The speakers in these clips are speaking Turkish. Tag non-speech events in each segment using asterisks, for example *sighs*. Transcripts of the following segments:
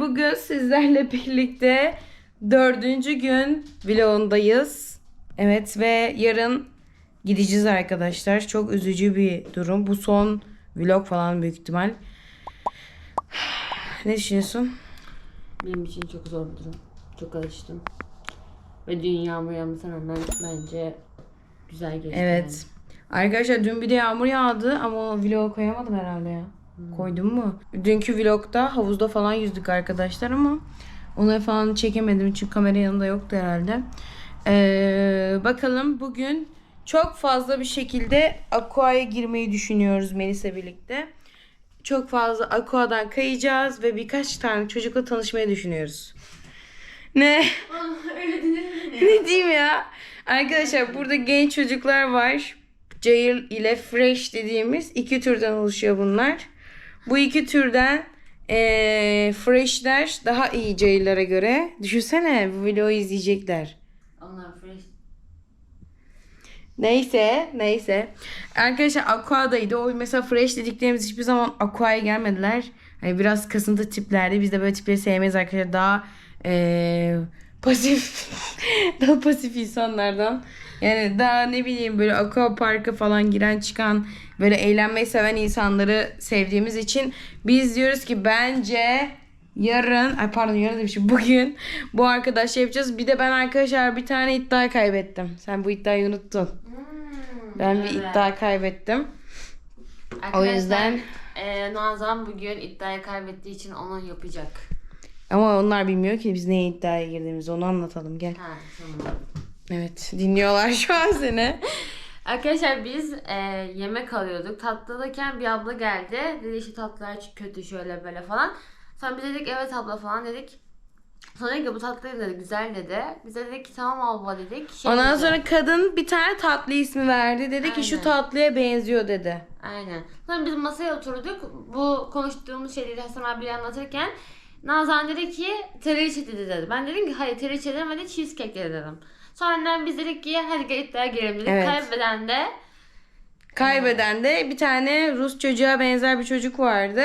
Bugün sizlerle birlikte dördüncü gün vlogundayız. Evet ve yarın gideceğiz arkadaşlar. Çok üzücü bir durum. Bu son vlog falan büyük ihtimal. *sighs* Ne düşünüyorsun? Benim için çok zor bir durum. Çok alıştım. Ve dün yağmur yağmasına rağmen bence güzel geçti. Evet. Arkadaşlar dün bir de yağmur yağdı ama o vlogu koyamadım herhalde ya. Koydum mu? Dünkü vlogda havuzda falan yüzdük arkadaşlar ama onları falan çekemedim çünkü kamera yanında yoktu herhalde. Ee, bakalım bugün çok fazla bir şekilde aqua'ya girmeyi düşünüyoruz Melis'le birlikte. Çok fazla aqua'dan kayacağız ve birkaç tane çocukla tanışmayı düşünüyoruz. Ne? Öyle denir mi? ne diyeyim ya? Arkadaşlar burada genç çocuklar var. Jail ile Fresh dediğimiz iki türden oluşuyor bunlar. Bu iki türden eee Fresh'ler daha iyi Jail'lere göre. Düşünsene bu videoyu izleyecekler. Onlar fresh. Neyse, neyse. Arkadaşlar Aqua'daydı. O mesela Fresh dediklerimiz hiçbir zaman Aqua'ya gelmediler. Hani biraz kasıntı tiplerdi. Biz de böyle tipleri sevmeyiz arkadaşlar. Daha eee, pasif, *laughs* daha pasif insanlardan. Yani daha ne bileyim böyle aqua parka falan giren çıkan böyle eğlenmeyi seven insanları sevdiğimiz için biz diyoruz ki bence yarın ay pardon yarın demişim *laughs* bugün bu arkadaşla yapacağız. Bir de ben arkadaşlar bir tane iddia kaybettim. Sen bu iddiayı unuttun. Ben bir evet. iddia kaybettim. Arkadaşlar, yüzden- E, Nazan bugün iddiayı kaybettiği için onu yapacak. Ama onlar bilmiyor ki biz neye iddiaya girdiğimizi onu anlatalım gel. Ha tamam. Evet dinliyorlar şu an seni. *laughs* Arkadaşlar biz e, yemek alıyorduk. Tatlıdayken bir abla geldi. Dedi işte tatlılar kötü şöyle böyle falan. Sonra biz dedik evet abla falan dedik. Sonra dedi ki bu tatlı dedi güzel dedi. Biz de dedik ki tamam abla dedik. Şey Ondan dedi. sonra kadın bir tane tatlı ismi verdi. Dedi ki şu Aynen. tatlıya benziyor dedi. Aynen. Sonra biz masaya oturduk. Bu konuştuğumuz şeyleri Hasan abiyle anlatırken Nazan dedi ki teriçe dedi. Ben dedim ki hayır teriçe demedi cheesecake dedi dedim. Sonra biz dedik ki hadi gel iddiaya girelim dedik. Evet. Kaybeden de Kaybeden de bir tane Rus çocuğa benzer bir çocuk vardı.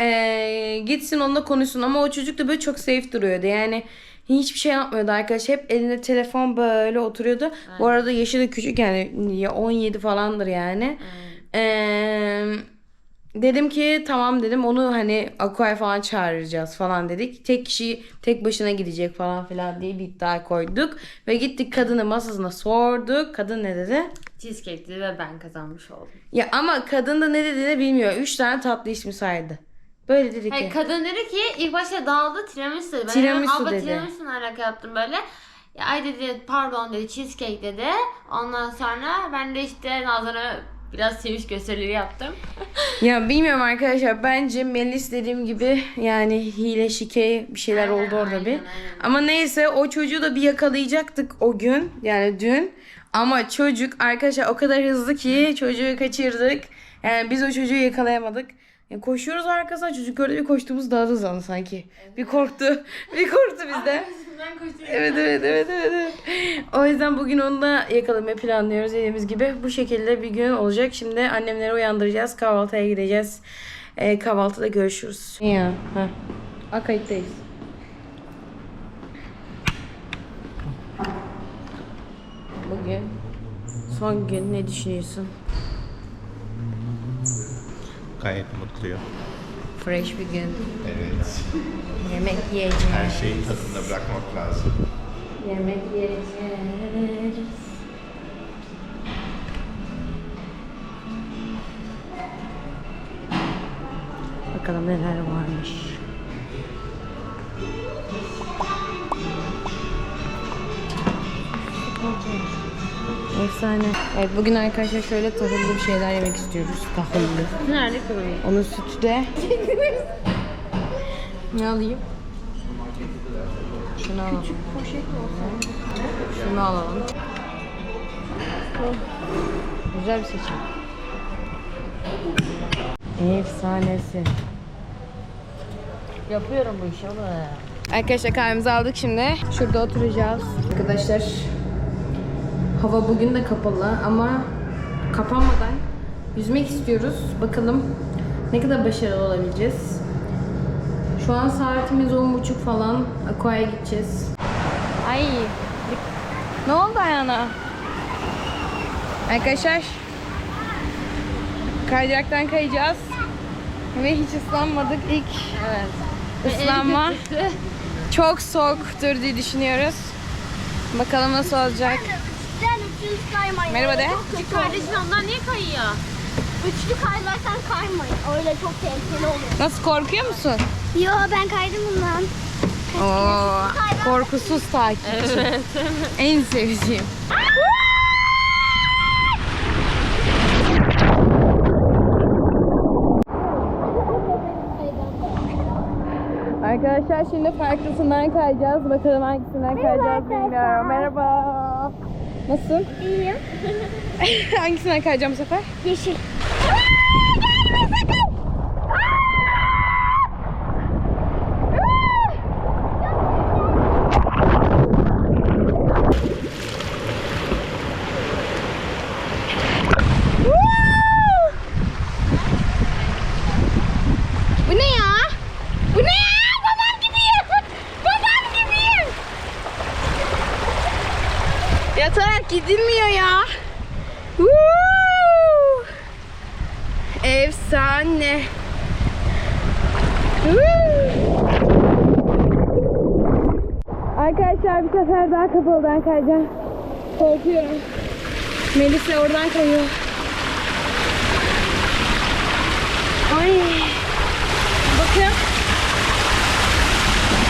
Ee, gitsin onunla konuşsun ama o çocuk da böyle çok safe duruyordu. Yani hiçbir şey yapmıyordu arkadaş. Hep elinde telefon böyle oturuyordu. Bu arada yaşı da küçük yani ya 17 falandır yani. Ee, dedim ki tamam dedim onu hani Aqua'ya falan çağıracağız falan dedik. Tek kişi tek başına gidecek falan filan diye bir iddia koyduk. Ve gittik kadını masasına sorduk. Kadın ne dedi? cheesecake dedi ve ben kazanmış oldum. Ya ama kadın da ne dediğini bilmiyor. Üç tane tatlı ismi saydı. Böyle dedi ki. Hayır, kadın dedi ki ilk başta dağıldı tiramisu dedi. Ben Tiramisu dedi. tiramisu ne alaka yaptım böyle. Ya, ay dedi pardon dedi cheesecake dedi. Ondan sonra ben de işte Nazan'a biraz seviş gösterileri yaptım. *laughs* Ya bilmiyorum arkadaşlar. Bence Melis dediğim gibi yani hile şike bir şeyler Aynen, oldu orada aynen, bir. aynen. Ama neyse o çocuğu da bir yakalayacaktık o gün. Yani dün. Ama çocuk arkadaşlar o kadar hızlı ki çocuğu kaçırdık. Yani biz o çocuğu yakalayamadık. Ya koşuyoruz arkasından çocuk gördü bir koştuğumuz daha da hızlandı sanki. Bir korktu. *laughs* Bir korktu koştum. Evet evet evet evet. evet. O yüzden bugün onu da yakalamayı planlıyoruz dediğimiz gibi. Bu şekilde bir gün olacak. Şimdi annemleri uyandıracağız. Kahvaltıya gideceğiz. Ee, kahvaltıda görüşürüz. Ya. Ha. Aa, kayıttayız. Bugün son gün ne düşünüyorsun? Gayet mutluyum. Fresh bir gün. Evet. Yemek yiyeceğiz. Her şeyi tadında bırakmak lazım. Yemek yiyeceğiz. Bakalım neler varmış. Efsane. Evet bugün arkadaşlar şöyle tahıllı bir şeyler yemek istiyoruz. Tahıllı. Nerede koyayım? Onun sütü de. *laughs* ne alayım? Şunu alalım. Şunu alalım. Güzel bir seçim. Efsanesi. Yapıyorum bu işi ama. Arkadaşlar kahvemizi aldık şimdi. Şurada oturacağız. Arkadaşlar hava bugün de kapalı ama kapanmadan yüzmek istiyoruz. Bakalım ne kadar başarılı olabileceğiz. Şu an saatimiz 10.30 falan. Aqua'ya gideceğiz. Ay. Ne oldu ayağına? Arkadaşlar. Kaydıraktan kayacağız. Ve hiç ıslanmadık. İlk Evet. ıslanma çok soğuktur diye düşünüyoruz. Bakalım nasıl olacak. Üçüncü kaymayın. Merhaba de. Çok kötü olur. Kardeşin ondan niye kayıyor? Üçlü kaylarsan kaymayın. Öyle çok tehlikeli oluyor. Nasıl korkuyor musun? Yo ben kaydım bundan. Oo, korkusuz takipçi. En sevdiğim. Arkadaşlar şimdi farklısından kayacağız. Bakalım hangisinden kayacağız bilmiyorum. Merhaba. Nasılsın? İyiyim. *laughs* hangisinden kayacağım bu sefer? Yeşil. Bu ne ya? Bu ne ya? Babam gidiyor. Babam gidiyor. Yatarak gidilmiyor ya. Woo! Efsane. Woo! Arkadaşlar bir sefer daha kapalıdan kayacağım. Korkuyorum. Melis de oradan kayıyor. Ay. Bakın.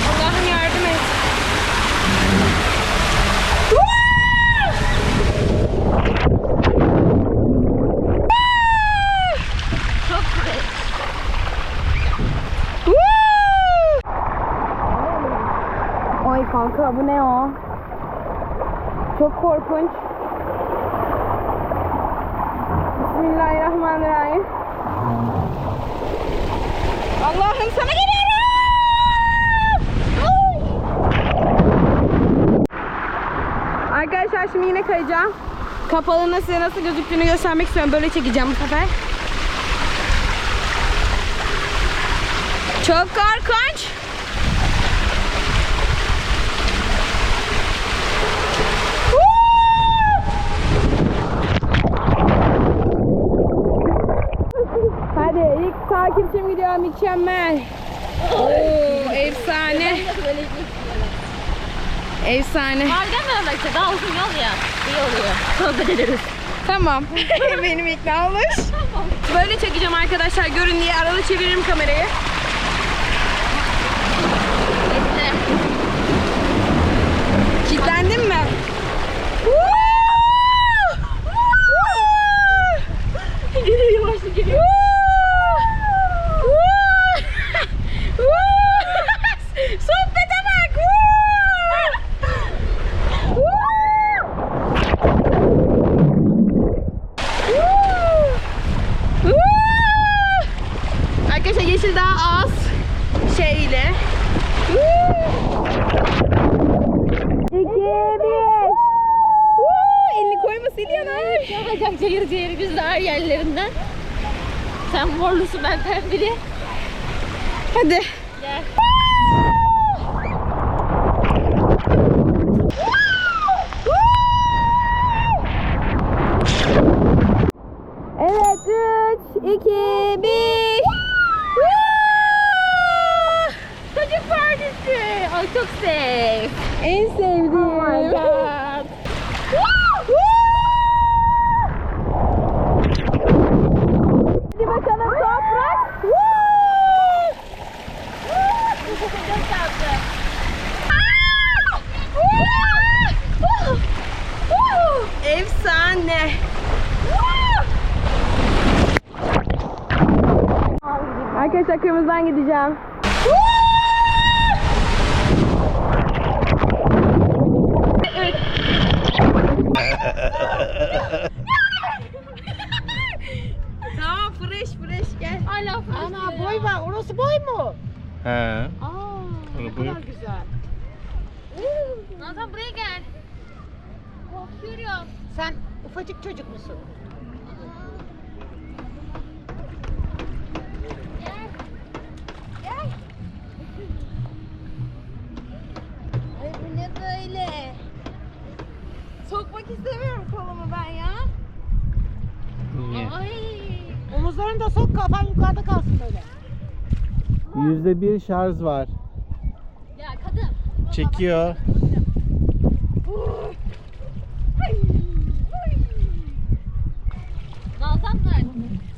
Allah'ım yardım et. Çok güzel. Ay kanka bu ne o? Çok korkunç. Bismillahirrahmanirrahim. Allah'ım sana geliyorum. Arkadaşlar şimdi yine kayacağım. Kapalının size nasıl gözüktüğünü göstermek istiyorum. Böyle çekeceğim bu sefer. Çok korkunç. Hadi ilk takipçim gidiyor mükemmel. Oo, efsane. Efsane. Harika mı öyle işte? Daha uzun yol ya. İyi oluyor. Sohbet ederiz. Tamam. *laughs* Benim ikna olmuş. Böyle çekeceğim arkadaşlar. Görün diye arada çeviririm kamerayı. Hadi. Arkadaşlar kırmızıdan gideceğim. tamam fresh fresh gel. Hala Ana boy var. Orası boy mu? He. Aa, ne kadar güzel. Nazan buraya gel. Korkuyorum. Sen ufacık çocuk musun? Yüzde bir şarj var. Ya kadın. Çekiyor. Nazan nerede?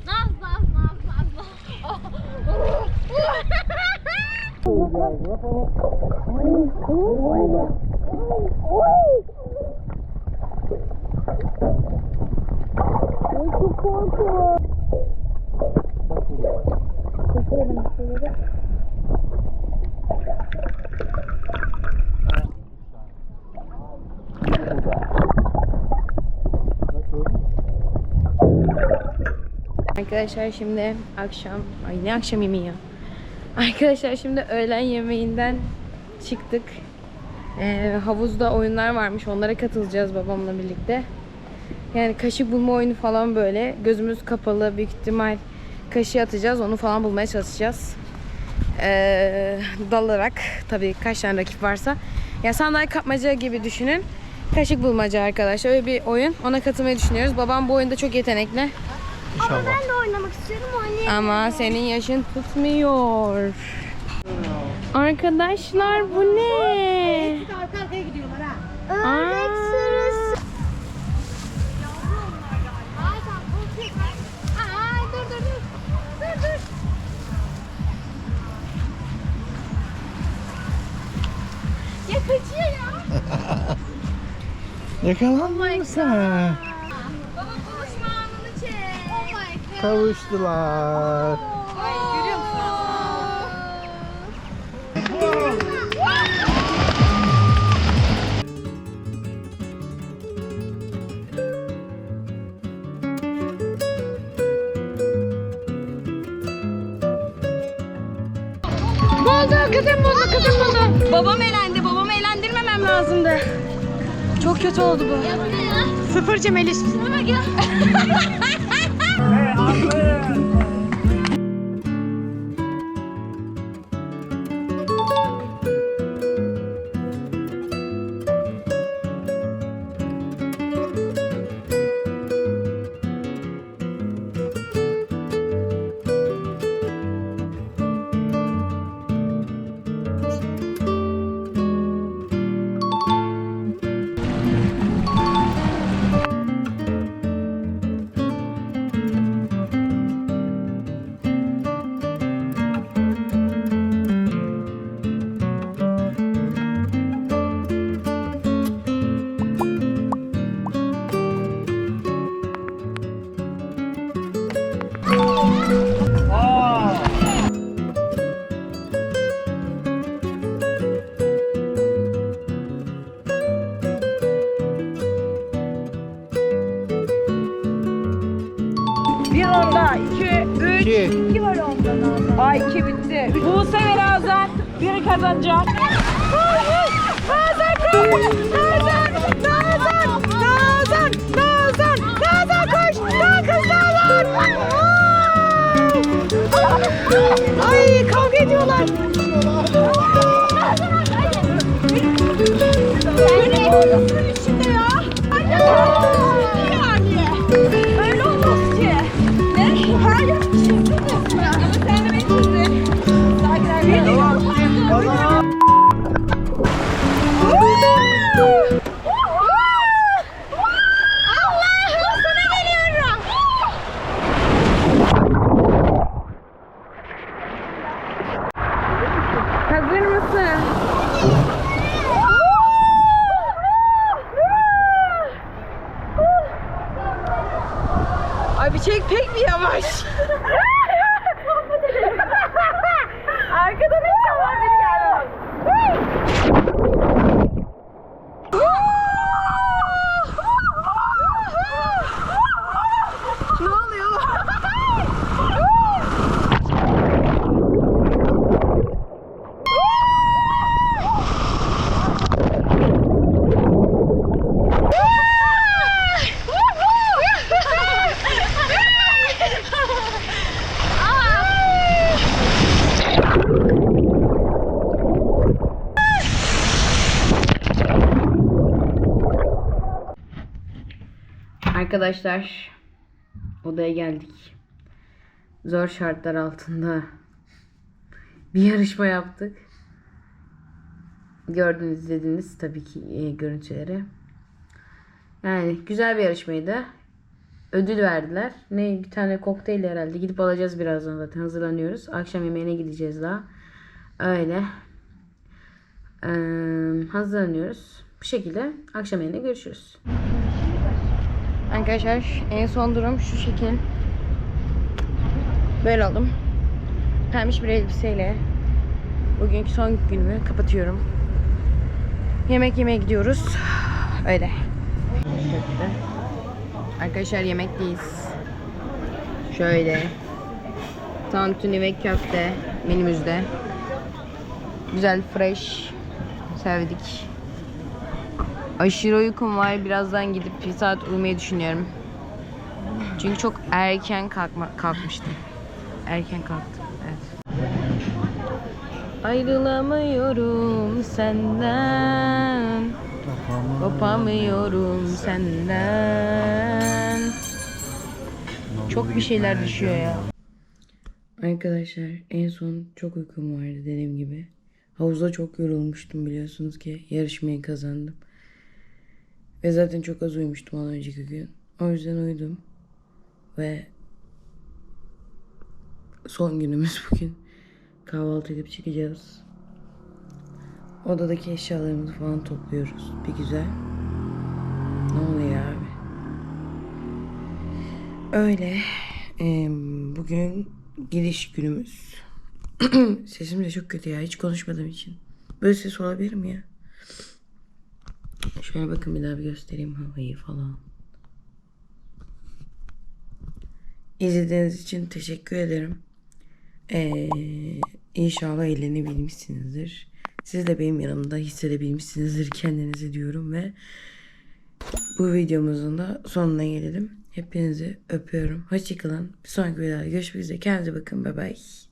Naz naz naz naz naz. Arkadaşlar şimdi akşam, ay ne akşam yemeği ya. Arkadaşlar şimdi öğlen yemeğinden çıktık. Ee, havuzda oyunlar varmış. Onlara katılacağız babamla birlikte. Yani kaşık bulma oyunu falan böyle. Gözümüz kapalı büyük ihtimal kaşığı atacağız. Onu falan bulmaya çalışacağız. Ee, dalarak tabii kaç tane rakip varsa. Ya sandalye kapmaca gibi düşünün. Kaşık bulmaca arkadaşlar. Öyle bir oyun. Ona katılmayı düşünüyoruz. Babam bu oyunda çok yetenekli. İnşallah. Ben de oynamak istiyorum oynayayım. Ama senin yaşın tutmuyor. Arkadaşlar bu ne? Arka arkaya gidiyorlar ha. Ördek sürüsü. *laughs* Kavuştular. Ay görüyor kızım buldu kızım buldu. Babam elendi. Babamı eğlendirmemem lazımdı. Çok kötü oldu bu. Ya bu ne ya? *laughs* Amen. Ay kavga ediyorlar. Arkadaşlar odaya geldik. zor şartlar altında bir yarışma yaptık. Gördünüz, izlediniz tabii ki e, görüntüleri. Yani güzel bir yarışmaydı. Ödül verdiler. Ne bir tane kokteyl herhalde. Gidip alacağız birazdan zaten. Hazırlanıyoruz. Akşam yemeğine gideceğiz daha. Öyle. Ee, hazırlanıyoruz. Bu şekilde akşam yemeğine görüşürüz. Arkadaşlar en son durum şu şekil. Böyle oldum. Pembiş bir elbiseyle bugünkü son günümü kapatıyorum. Yemek yemeye gidiyoruz. Öyle. Arkadaşlar yemekteyiz. Şöyle. Tantuni ve köfte menümüzde. Güzel, fresh. Sevdik. Aşırı uykum var. Birazdan gidip bir saat uyumayı düşünüyorum. Çünkü çok erken kalkma, kalkmıştım. Erken kalktım. Evet. Ayrılamıyorum senden. Kopamıyorum senden. Çok bir şeyler düşüyor ya. Arkadaşlar en son çok uykum vardı dediğim gibi. Havuzda çok yorulmuştum biliyorsunuz ki. Yarışmayı kazandım. Ve zaten çok az uyumuştum ondan önceki gün. O yüzden uyudum. Ve son günümüz *laughs* bugün. Kahvaltı edip çıkacağız. Odadaki eşyalarımızı falan topluyoruz. Bir güzel. Ne oluyor abi? Öyle. Ee, bugün giriş günümüz. *clears throat* Sesim de çok kötü ya. Hiç konuşmadığım için. Böyle ses olabilir mi ya? Şöyle bakın bir daha bir göstereyim havayı falan. İzlediğiniz için teşekkür ederim. Ee, inşallah eğlenebilmişsinizdir. Siz de benim yanımda hissedebilmişsinizdir kendinizi diyorum ve bu videomuzun da sonuna gelelim. Hepinizi öpüyorum. Hoşçakalın. Bir sonraki videoda görüşmek üzere. Kendinize bakın. Bye bye.